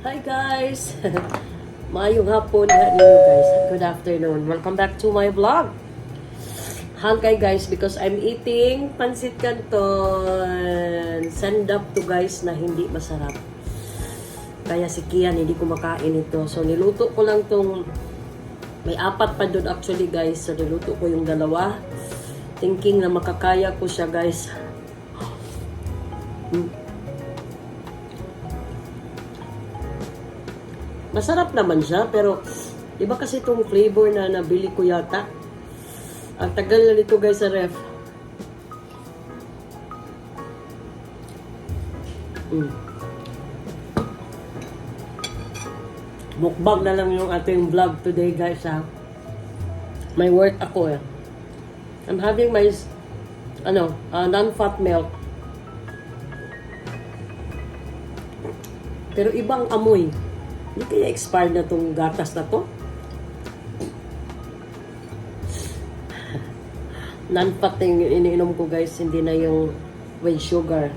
Hi guys! Mayong hapon ha ninyo guys. Good afternoon. Welcome back to my vlog. Hangkay guys because I'm eating pansit canton. Send up to guys na hindi masarap. Kaya si Kian hindi kumakain ito. So niluto ko lang tong may apat pa doon actually guys. So niluto ko yung dalawa. Thinking na makakaya ko siya guys. Mm. Masarap naman siya, pero iba kasi itong flavor na nabili ko yata. Ang tagal na nito guys sa ref. Mm. Mukbang na lang yung ating vlog today guys ha. May work ako eh. I'm having my ano, uh, non-fat milk. Pero ibang amoy. Hindi kaya expired na tong gatas na to? Non-fat na yung iniinom ko guys, hindi na yung with sugar.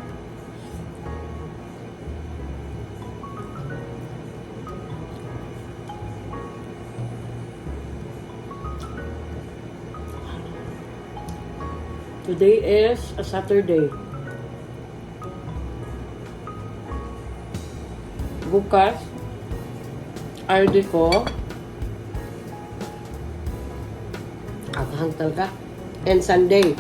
Today is a Saturday. Bukas, RD ko. Akahang talaga. And Sunday.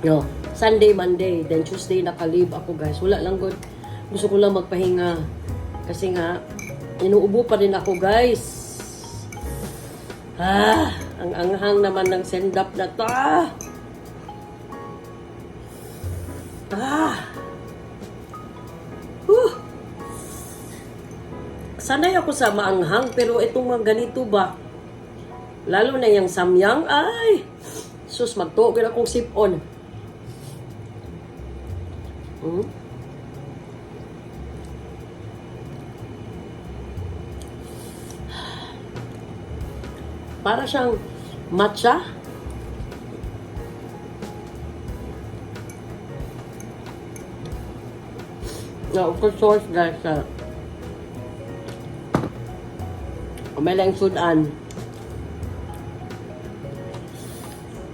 Yo, Sunday, Monday, then Tuesday nakalib ako guys. Wala lang good. Gusto ko lang magpahinga. Kasi nga, inuubo pa rin ako guys. Ah, ang anghang naman ng send-up na to. Ah! Ah! Sanay ako sa maanghang, pero itong mga ganito ba? Lalo na yung samyang, ay! Sus, magtuogin akong sip-on. Hmm? Para siyang matcha. Na, of course, guys. Uh, may lang sudan.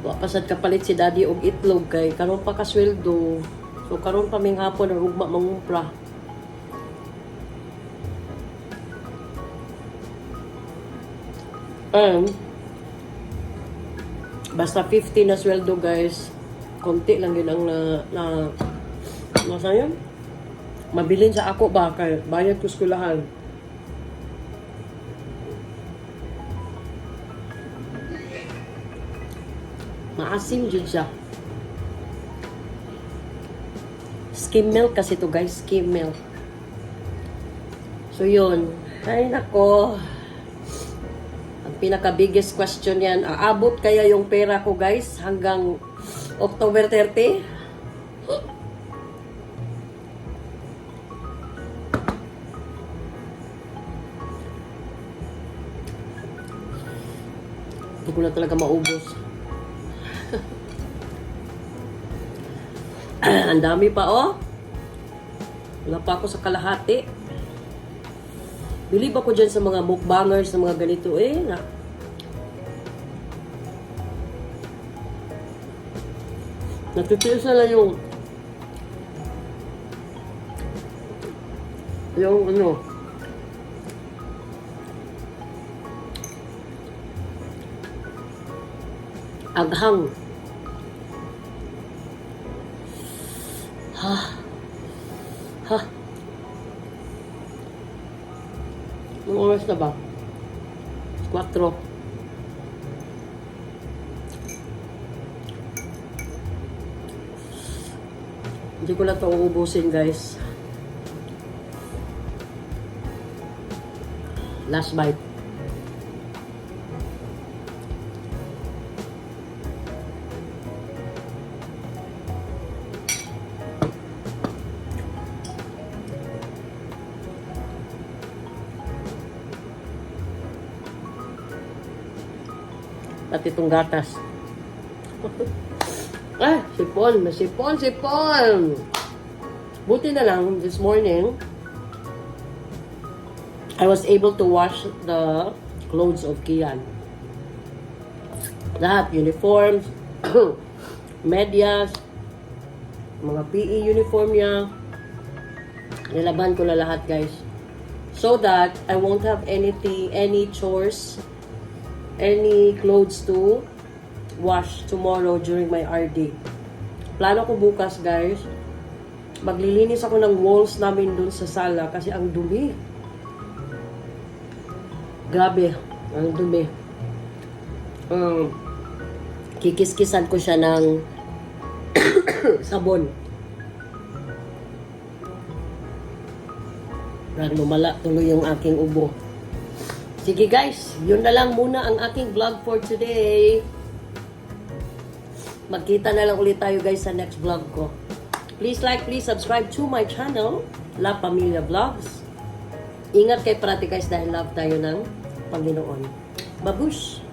Wa pasad kapalit si daddy og itlog kay karon pa kasweldo. So karon pa ming hapon ang ugma mangumpra. And basta 50 na sweldo guys. Konti lang yun ang na na nasa yun? Mabilin sa ako ba kay bayad ko skulahan. Maasim dyan siya. Skim milk kasi to guys, skim milk. So yun. Ay nako. Ang pinaka biggest question yan, aabot kaya yung pera ko guys hanggang October 30? Hindi ko na talaga maubos. Ang dami pa, oh. Wala pa ako sa kalahati. Believe ako dyan sa mga mukbangers, sa mga ganito, eh. Na. Natitiis na lang yung yung ano aghang Ha. Ha. Anong oras na ba? 4. Hindi ko na ito uubusin, guys. Last bite. At itong gatas. Ay, sipon. May sipon, sipon. Buti na lang, this morning, I was able to wash the clothes of Kian. Lahat, uniforms, medyas, mga PE uniform niya. Nilaban ko na lahat, guys. So that I won't have anything, any chores, any clothes to wash tomorrow during my RD. Plano ko bukas, guys, maglilinis ako ng walls namin dun sa sala kasi ang dumi. Grabe, ang dumi. Um, kikis-kisan ko siya ng sabon. Parang lumala tuloy yung aking ubo. Sige guys, yun na lang muna ang aking vlog for today. Magkita na lang ulit tayo guys sa next vlog ko. Please like, please subscribe to my channel, La Familia Vlogs. Ingat kay parati guys dahil love tayo ng Panginoon. Babush!